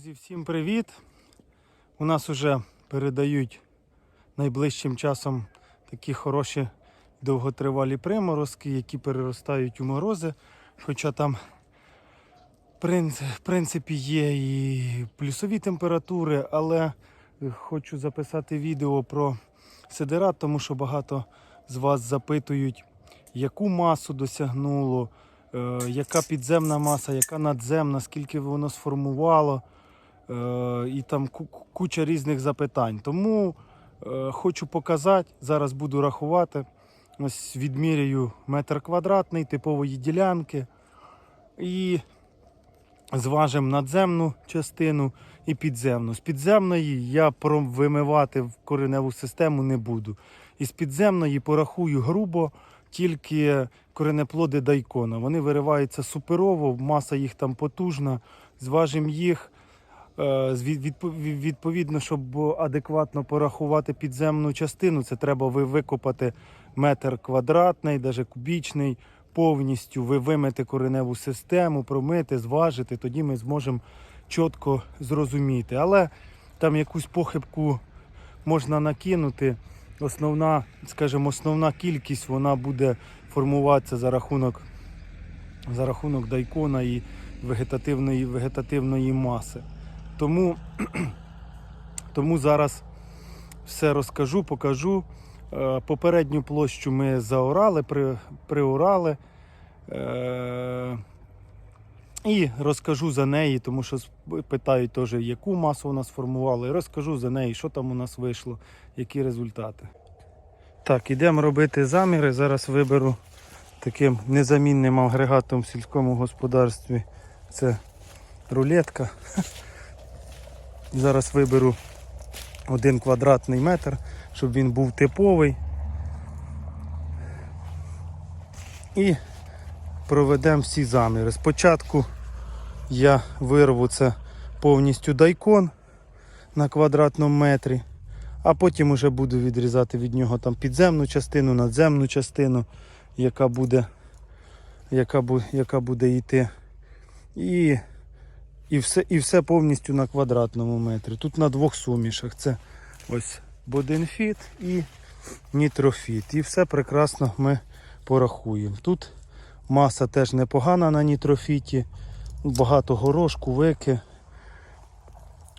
Друзі, всім привіт! У нас вже передають найближчим часом такі хороші довготривалі приморозки, які переростають у морози. Хоча там в принципі є і плюсові температури, але хочу записати відео про сидерат, тому що багато з вас запитують, яку масу досягнуло, е, яка підземна маса, яка надземна, скільки воно сформувало. Е, і там ку- ку- куча різних запитань. Тому е, хочу показати, зараз буду рахувати. Ось відміряю метр квадратний типової ділянки. І зважимо надземну частину і підземну. З підземної я вимивати в кореневу систему не буду. Із підземної порахую грубо тільки коренеплоди дайкона. Вони вириваються суперово, маса їх там потужна. Зважимо їх. Е, з- від- відпо- Відповідно, щоб адекватно порахувати підземну частину, це треба викопати метр квадратний, навіть кубічний, повністю ви вимити кореневу систему, промити, зважити, тоді ми зможемо чітко зрозуміти. Але там якусь похибку можна накинути. Основна, скажімо, основна кількість вона буде формуватися за рахунок, за рахунок дайкона і вегетативної, вегетативної маси. Тому, тому зараз все розкажу, покажу. Е, Попередню площу ми заорали, при, приорали. Е, і розкажу за неї, тому що питають теж, яку масу у нас формували. І розкажу за неї, що там у нас вийшло, які результати. Так, ідемо робити заміри. Зараз виберу таким незамінним агрегатом в сільському господарстві. Це рулетка. Зараз виберу один квадратний метр, щоб він був типовий. І проведемо всі заміри. Спочатку я вирву це повністю дайкон на квадратному метрі, а потім уже буду відрізати від нього там підземну частину, надземну частину, яка буде, яка, яка буде йти. І і все, і все повністю на квадратному метрі. Тут на двох сумішах. Це ось боденфіт і нітрофіт. І все прекрасно ми порахуємо. Тут маса теж непогана на нітрофіті. Багато горошку, вики.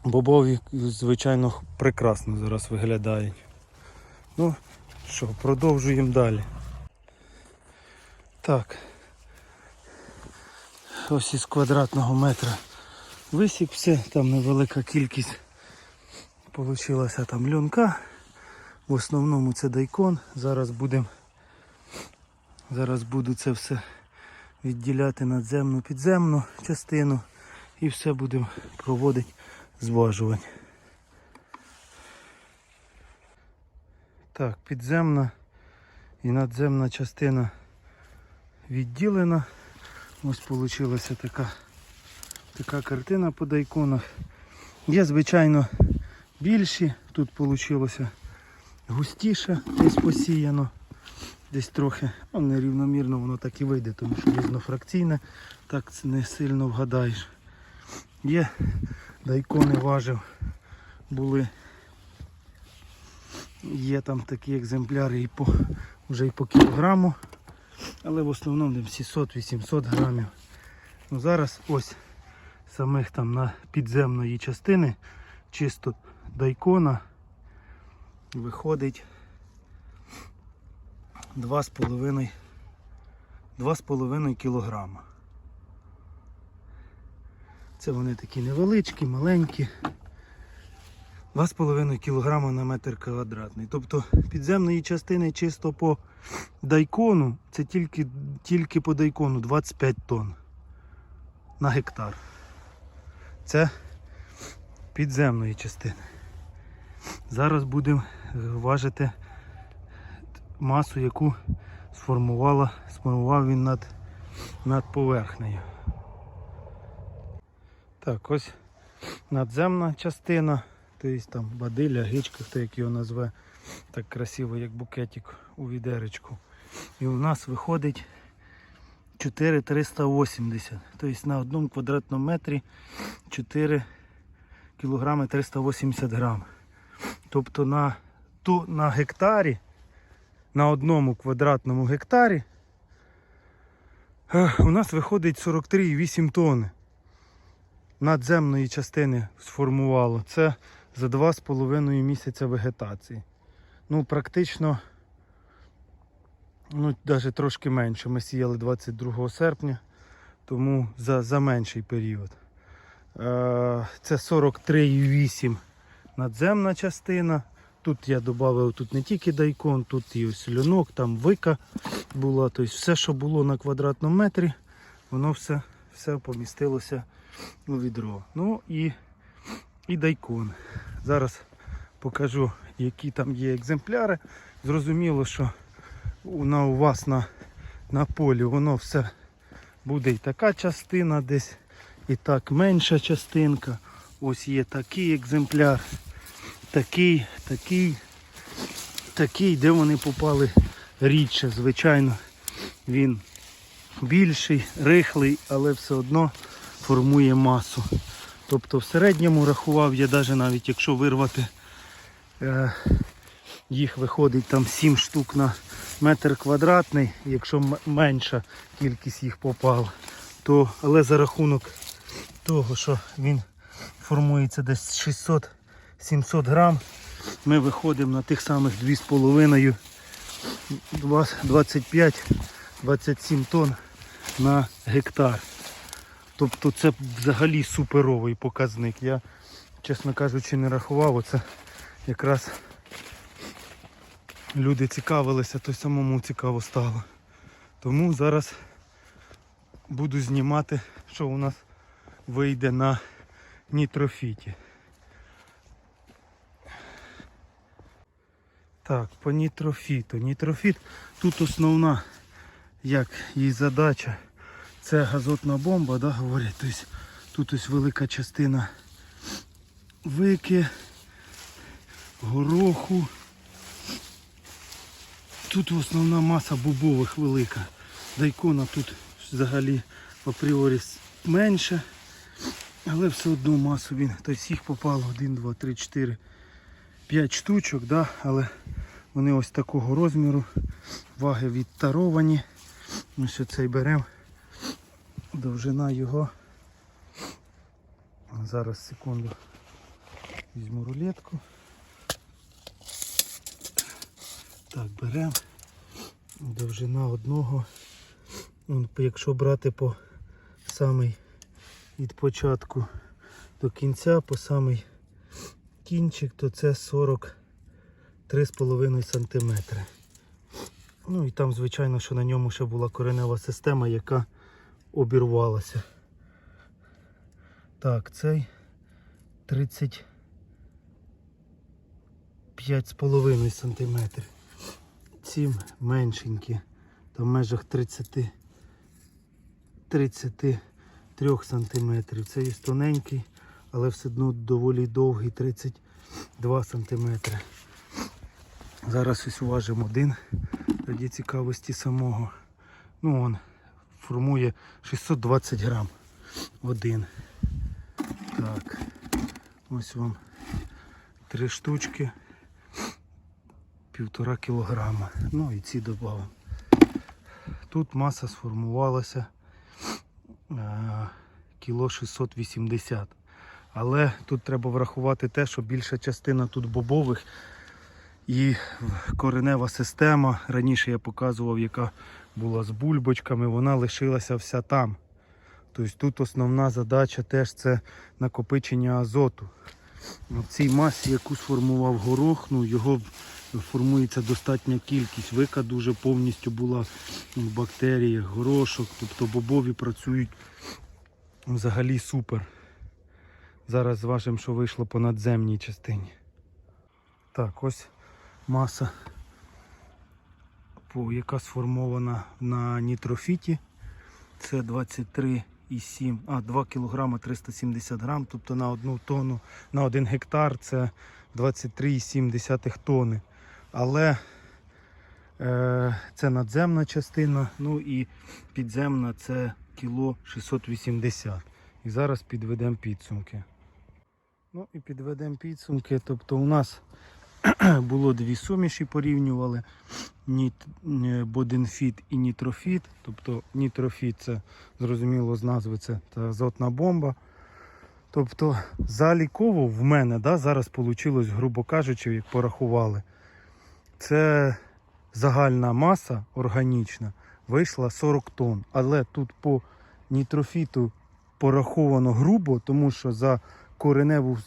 Бобові, звичайно, прекрасно зараз виглядають. Ну що, продовжуємо далі. Так. Ось із квадратного метра висік все, там невелика кількість получилася там льонка. В основному це дайкон. Зараз будемо зараз буду це все відділяти надземну підземну частину і все будемо проводити зважування. Так, підземна і надземна частина відділена. Ось вийшла така, така картина по дайконах. Є, звичайно, більші. Тут вийшло густіше, десь посіяно, десь трохи, ну, нерівномірно воно так і вийде, тому що різнофракційне, так не сильно вгадаєш. Є дайкони важив, були. Є там такі екземпляри і по, вже і по кілограму але в основному десь 600-800 грамів. Ну, зараз ось самих там на підземної частини, чисто дайкона, виходить 2,5 2,5 кілограма. Це вони такі невеличкі, маленькі. 2,5 кг на метр квадратний. Тобто підземної частини чисто по дайкону, це тільки, тільки по дайкону 25 тонн на гектар. Це підземної частини. Зараз будемо е, важити масу, яку сформувала, сформував він над, над поверхнею. Так, ось надземна частина. Тобто там бадиля, гичка, хто як його назве, так красиво, як букетик у відеречку. І у нас виходить 4380. Тобто на одному квадратному метрі 4 кілограми 380 грам. Тобто на, ту, на гектарі, на одному квадратному гектарі е, у нас виходить 43,8 тонни надземної частини сформувало. Це за 2,5 місяця вегетації. Ну, практично, ну, навіть трошки менше. Ми сіяли 22 серпня, тому за, за менший період. Е, Це 43,8 надземна частина. Тут я додав тут не тільки дайкон, тут і ось льонок, там вика була. Тобто все, що було на квадратному метрі, воно все, все помістилося у відро. Ну і, і дайкон. Зараз покажу, які там є екземпляри. Зрозуміло, що на, у вас на, на полі воно все буде і така частина десь, і так менша частинка. Ось є такий екземпляр, такий, такий, такий, де вони попали рідше. Звичайно, він більший, рихлий, але все одно формує масу. Тобто в середньому рахував я навіть навіть якщо вирвати е, їх виходить там 7 штук на метр квадратний, якщо менша кількість їх попала, то але за рахунок того, що він формується десь 600-700 грам, ми виходимо на тих самих 2,5 25-27 тонн на гектар. Тобто це взагалі суперовий показник. Я, чесно кажучи, не рахував. Оце якраз люди цікавилися, то й самому цікаво стало. Тому зараз буду знімати, що у нас вийде на нітрофіті. Так, по нітрофіту. Нітрофіт тут основна, як її задача, це газотна бомба, да, говорять. Тобто, тут ось велика частина вики, гороху. Тут основна маса бобових велика. Дайкона тут взагалі апріорі менше. Але все одно масу він. Тобто їх попало 1, 2, 3, 4, 5 штучок, да? але вони ось такого розміру. Ваги відтаровані. Ми ще цей беремо. Довжина його. Зараз секунду. Візьму рулетку. Так, беремо. Довжина одного. Якщо брати по самий від початку до кінця, по самий кінчик, то це 43,5 см. Ну і там, звичайно, що на ньому ще була коренева система, яка обірвалася. Так, цей 35,5 см. Ці меншенькі, там в межах 30 33 см. Цей є тоненький, але все одно доволі довгий 32 см. Зараз ось уважимо один раді цікавості самого. Ну он формує 620 грам один. Так, ось вам три штучки, півтора кілограма. Ну і ці додамо. Тут маса сформувалася е, кіло 680. Але тут треба врахувати те, що більша частина тут бобових і коренева система. Раніше я показував, яка була з бульбочками, вона лишилася вся там. Тобто тут основна задача теж це накопичення азоту. В цій масі, яку сформував горох, ну його формується достатня кількість. Вика дуже повністю була в бактеріях, горошок, тобто бобові працюють взагалі супер. Зараз зважимо, що вийшло по надземній частині. Так, ось маса, яка сформована на нітрофіті. Це 23,7, а 2 кг 370 грам, тобто на одну тонну, на один гектар це 23,7 тонни. Але е, це надземна частина, ну і підземна це кіло 680. І зараз підведемо підсумки. Ну і підведемо підсумки. Тобто у нас було дві суміші, порівнювали е, боденфіт і нітрофіт. Тобто нітрофіт це зрозуміло з назви це азотна бомба. Тобто заліково в мене да, зараз вийшло, грубо кажучи, як порахували. Це загальна маса органічна вийшла 40 тонн. Але тут по нітрофіту пораховано грубо, тому що за кореневу,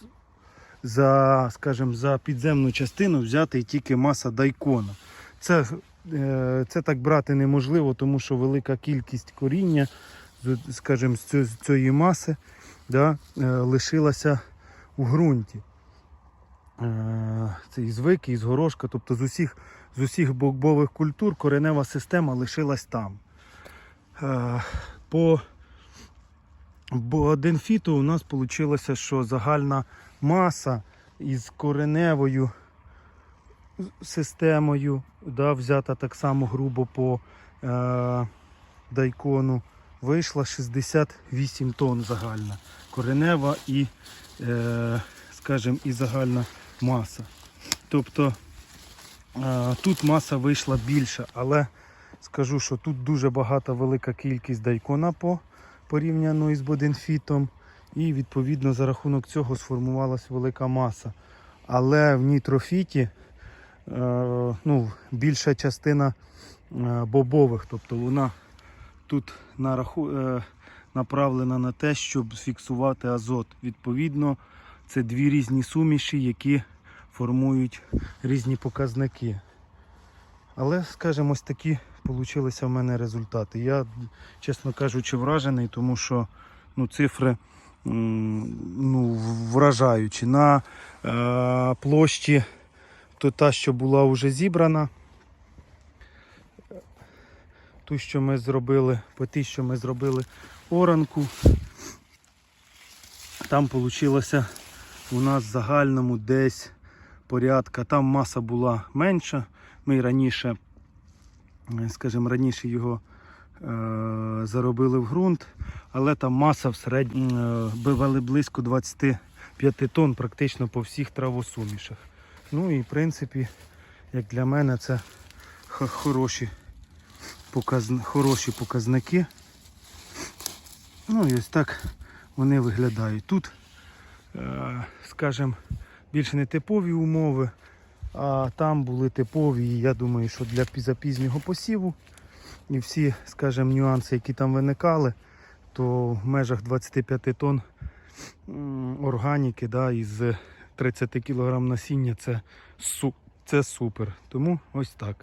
за, скажімо, за підземну частину взяти тільки маса дайкона. Це, е, це так брати неможливо, тому що велика кількість коріння, скажімо, з цієї маси да, е, лишилася у ґрунті. Е, Це із вики, із горошка, тобто з усіх, з усіх бобових культур коренева система лишилась там. Е, По боденфіту у нас вийшло, що загальна маса із кореневою системою, да, взята так само грубо по е, дайкону, вийшла 68 тонн загальна. Коренева і, е, скажімо, і загальна маса. Тобто е, тут маса вийшла більша, але скажу, що тут дуже багата велика кількість дайкона по порівняно із боденфітом. І відповідно за рахунок цього сформувалась велика маса. Але в нітрофіті е, ну, більша частина е, бобових, тобто вона тут на раху, е, направлена на те, щоб фіксувати азот. Відповідно, це дві різні суміші, які формують різні показники. Але, скажімо, ось такі получилися в мене результати. Я, чесно кажучи, вражений, тому що ну, цифри ну, вражаючі. На е, площі то та, що була вже зібрана. Ту, що ми зробили, по тій, що ми зробили оранку, там вийшло у нас в загальному десь порядка. Там маса була менша. Ми раніше, е, скажімо, раніше його е, заробили в ґрунт, але там маса в середньому е, бивали близько 25 тонн практично по всіх травосумішах. Ну і в принципі, як для мене, це хороші, показн... хороші показники. Ну і ось так вони виглядають. Тут, е, скажімо, більш не типові умови, а там були типові, я думаю, що для запізнього посіву. І всі, скажімо, нюанси, які там виникали, то в межах 25 тонн органіки да, із 30 кг насіння це, це супер. Тому ось так.